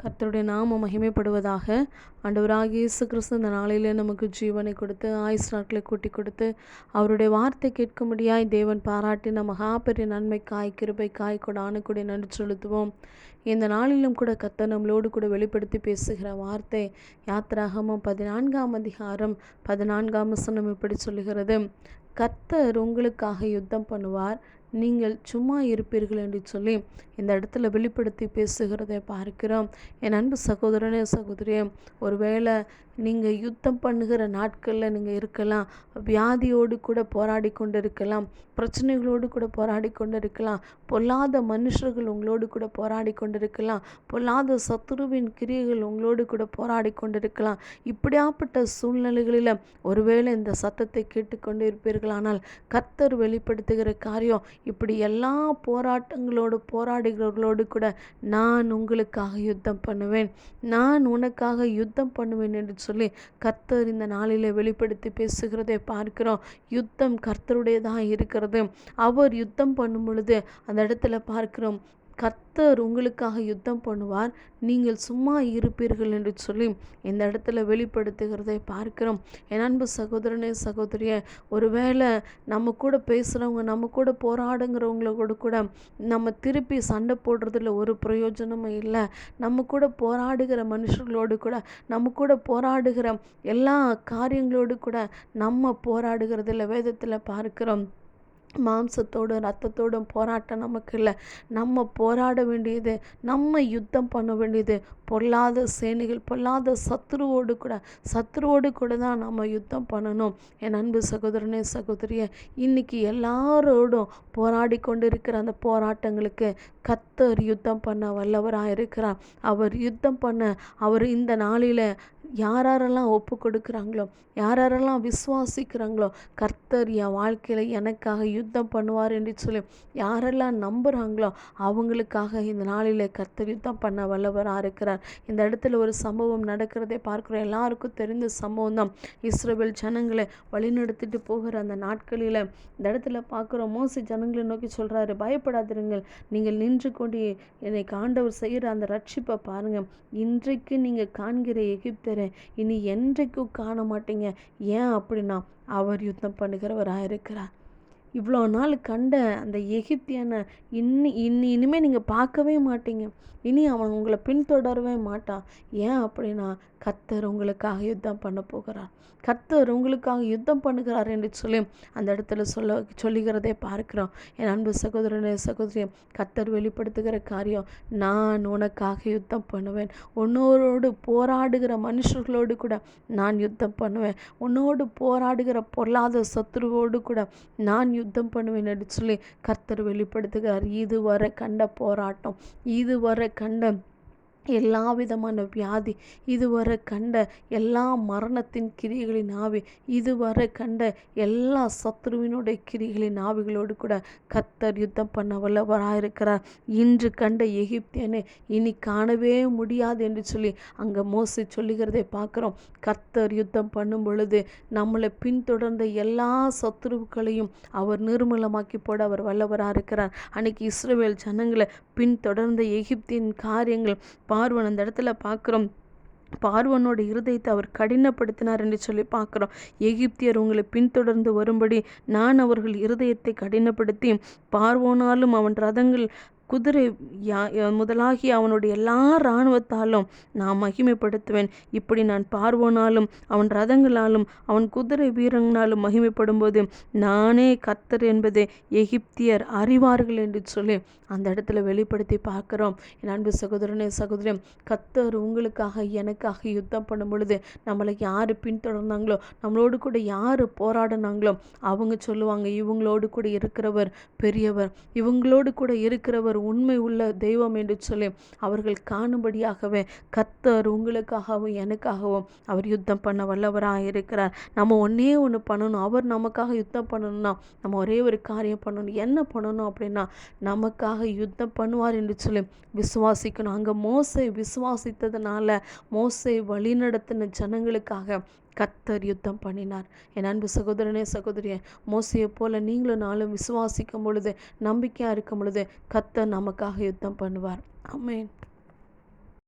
கர்த்தருடைய நாமம் மகிமைப்படுவதாக ஆண்டவராக இயேசு கிறிஸ்து இந்த நாளிலே நமக்கு ஜீவனை கொடுத்து ஆயுஸ் நாட்களை கூட்டி கொடுத்து அவருடைய வார்த்தை கேட்கும்படியாய் தேவன் பாராட்டின மகாபெரிய நன்மை காய் கிருபை காய் கொடானு கூட நன்றி செலுத்துவோம். இந்த நாளிலும் கூட கர்த்தர் நம்மளோடு கூட வெளிப்படுத்தி பேசுகிற வார்த்தை யாத்திராகமும் பதினான்காம் அதிகாரம் பதினான்காம் வசனம் இப்படி சொல்லுகிறது. கர்த்தர் உங்களுக்காக யுத்தம் பண்ணுவார் நீங்கள் சும்மா இருப்பீர்கள் என்று சொல்லி இந்த இடத்துல வெளிப்படுத்தி பேசுகிறதை பார்க்கிறோம். என் அன்பு சகோதரனே சகோதரியே ஒருவேளை நீங்கள் யுத்தம் பண்ணுகிற நாட்களில் நீங்கள் இருக்கலாம். வியாதியோடு கூட போராடி கொண்டு இருக்கலாம் பிரச்சனைகளோடு கூட போராடி கொண்டு இருக்கலாம் பொல்லாத மனுஷர்கள் உங்களோடு கூட போராடி கொண்டு இருக்கலாம் பொல்லாத சத்துருவின் கிரியைகள் உங்களோடு கூட போராடி கொண்டு இருக்கலாம் இப்படியாப்பட்ட சூழ்நிலைகளில் ஒருவேளை இந்த சத்தத்தை கேட்டுக்கொண்டு இருப்பீர்களானால் கத்தர் வெளிப்படுத்துகிற காரியம் இப்படி எல்லா போராட்டங்களோடு போராடுகிறவர்களோடு கூட நான் உங்களுக்காக யுத்தம் பண்ணுவேன். நான் உனக்காக யுத்தம் பண்ணுவேன் என்று சொல்லி கர்த்தர் இந்த நாளில் வெளிப்படுத்தி பேசுகிறதை பார்க்கிறோம். யுத்தம் கர்த்தருடையதாக இருக்கிறது. அவர் யுத்தம் பண்ணும் பொழுது அந்த இடத்துல பார்க்கிறோம் கர்த்தர் உங்களுக்காக யுத்தம் பண்ணுவார். நீங்கள் சும்மா இருப்பீர்கள் என்று சொல்லி இந்த இடத்துல வெளிப்படுத்துகிறதை பார்க்கிறோம். என் அன்பு சகோதரனே சகோதரிய ஒருவேளை நம்ம கூட பேசுகிறவங்க நம்ம கூட போராடுங்கிறவங்களோட கூட நம்ம திருப்பி சண்டை போடுறதுல ஒரு பிரயோஜனமும் இல்லை. நம்ம கூட போராடுகிற மனுஷர்களோடு கூட நம்ம கூட போராடுகிற எல்லா காரியங்களோடு கூட நம்ம போராடுகிறதில் வேதத்தில் பார்க்கிறோம். மாம்சத்தோடும் ரத்தத்தோடும் போராட்டம் நமக்கு இல்லை. நம்ம போராட வேண்டியது நம்ம யுத்தம் பண்ண வேண்டியது பொல்லாத சேனைகள் பொல்லாத சத்ருவோடு கூட சத்ருவோடு கூட தான் நம்ம யுத்தம் பண்ணணும். என் அன்பு சகோதரனே சகோதரிய இன்னைக்கு எல்லாரோடும் போராடி கொண்டு இருக்கிற அந்த போராட்டங்களுக்கு கத்தர் யுத்தம் பண்ண வல்லவராக இருக்கிறார் அவர் யுத்தம் பண்ண அவர் இந்த நாளில் யாரெல்லாம் ஒப்பு கொடுக்குறாங்களோ யாரெல்லாம் விசுவாசிக்கிறாங்களோ கர்த்தர் என் வாழ்க்கையில் எனக்காக யுத்தம் பண்ணுவார் என்று சொல்லி யாரெல்லாம் நம்புகிறாங்களோ அவங்களுக்காக இந்த நாளில் கர்த்தர் யுத்தம் பண்ண வல்லவராக இருக்கிறார். இந்த இடத்துல ஒரு சம்பவம் நடக்கிறதே பார்க்குறோம் எல்லாருக்கும் தெரிந்த சம்பவம் தான் இஸ்ரேல் ஜனங்களை வழிநடத்திட்டு போகிற அந்த நாட்களில் இந்த இடத்துல பார்க்குறோம் மோசி ஜனங்களை நோக்கி சொல்கிறாரு பயப்படாதிருங்கள். நீங்கள் நின்று கொண்டு என்னை காண்டவர் செய்கிற அந்த ரட்சிப்பை பாருங்கள் இன்றைக்கு நீங்கள் காண்கிற எகிப்தரை இனி என்றைக்கும் காண மாட்டீங்க ஏன் அப்படின்னா அவர் யுத்தம் பண்ணுகிறவராக இருக்கிறார். இவ்வளோ நாள் கண்ட அந்த எகிப்தியனை இன்னி இன்னி இனிமேல் நீங்கள் பார்க்கவே மாட்டீங்க. இனி அவன் உங்களை பின்தொடரவே மாட்டான் ஏன் அப்படின்னா கத்தர் உங்களுக்காக யுத்தம் பண்ண போகிறார். கத்தர் உங்களுக்காக யுத்தம் பண்ணுகிறார் என்று சொல்லி அந்த இடத்துல சொல்ல சொல்லுகிறதே பார்க்கிறோம். என் அன்பு சகோதரனே சகோதரி கத்தர் வெளிப்படுத்துகிற காரியம் நான் உனக்காக யுத்தம் பண்ணுவேன். உன்னோரோடு போராடுகிற மனுஷர்களோடு கூட நான் யுத்தம் பண்ணுவேன். உன்னோடு போராடுகிற பொருளாத சத்துருவோடு கூட நான் யுத்தம் பண்ணுவேன் என்று சொல்லி கர்த்தர் வெளிப்படுத்துகிறார். இதுவரை கண்ட போராட்டம் இதுவரை கண்ட எல்லா விதமான வியாதி இதுவரை கண்ட எல்லா மரணத்தின் கிரிகளின் ஆவி இதுவரை கண்ட எல்லா சத்ருவினுடைய கிரிகளின் ஆவிகளோடு கூட கத்தர் யுத்தம் பண்ண வல்லவராயிருக்கிறார். இன்று கண்ட எகிப்தியனை இனி காணவே முடியாது என்று சொல்லி அங்கே மோசி சொல்லுகிறதை பார்க்குறோம். கத்தர் யுத்தம் பண்ணும் பொழுது நம்மளை பின்தொடர்ந்த எல்லா சத்ருவுக்களையும் அவர் நிர்மூலமாக்கி போட அவர் வல்லவராக இருக்கிறார் அன்னைக்கு இஸ்ரேல் ஜனங்களை பின்தொடர்ந்த எகிப்தின் காரியங்கள் பார்வன் அந்த இடத்துல பார்க்குறோம். பார்வனோட இருதயத்தை அவர் கடினப்படுத்தினார் என்று சொல்லி பார்க்குறோம். எகிப்தியர் உங்களை பின்தொடர்ந்து வரும்படி நான் அவர்கள் இருதயத்தை கடினப்படுத்தி பார்வோனாலும் அவன் ரதங்கள் குதிரை யா முதலாகி அவனுடைய எல்லா இராணுவத்தாலும் நான் மகிமைப்படுத்துவேன். இப்படி நான் பார்வோனாலும் அவன் ரதங்களாலும் அவன் குதிரை வீரங்களாலும் மகிமைப்படும்போது நானே கத்தர் என்பதை எகிப்தியர் அறிவார்கள் என்று சொல்லி அந்த இடத்துல வெளிப்படுத்தி பார்க்குறோம். என் அன்பு சகோதரனே சகோதரன் கத்தர் உங்களுக்காக எனக்காக யுத்தம் பண்ணும் பொழுது நம்மளை யார் பின்தொடர்ந்தாங்களோ நம்மளோடு கூட யார் போராடினாங்களோ அவங்க சொல்லுவாங்க இவங்களோடு கூட இருக்கிறவர் பெரியவர். இவங்களோடு கூட இருக்கிறவர் உண்மை உள்ள தெய்வம் என்று சொல்லி அவர்கள் காணும்படியாகவே கத்தர் உங்களுக்காகவும் எனக்காகவும் அவர் யுத்தம் பண்ண வல்லவராக இருக்கிறார். நம்ம ஒன்றே ஒன்று பண்ணணும். அவர் நமக்காக யுத்தம் பண்ணணும்னா நம்ம ஒரே ஒரு காரியம் பண்ணணும். என்ன பண்ணணும் அப்படின்னா நமக்காக யுத்தம் பண்ணுவார் என்று சொல்லி விசுவாசிக்கணும். அங்கே மோசை விசுவாசித்ததுனால மோசை வழிநடத்தின ஜனங்களுக்காக கத்தர் யுத்தம் பண்ணினார். என் அன்பு சகோதரனே சகோதரியே மோசையை போல நீங்களும் நாளும் விசுவாசிக்கும் பொழுது நம்பிக்கையாக இருக்கும் பொழுது கத்தர் நமக்காக யுத்தம் பண்ணுவார். ஆமேன்.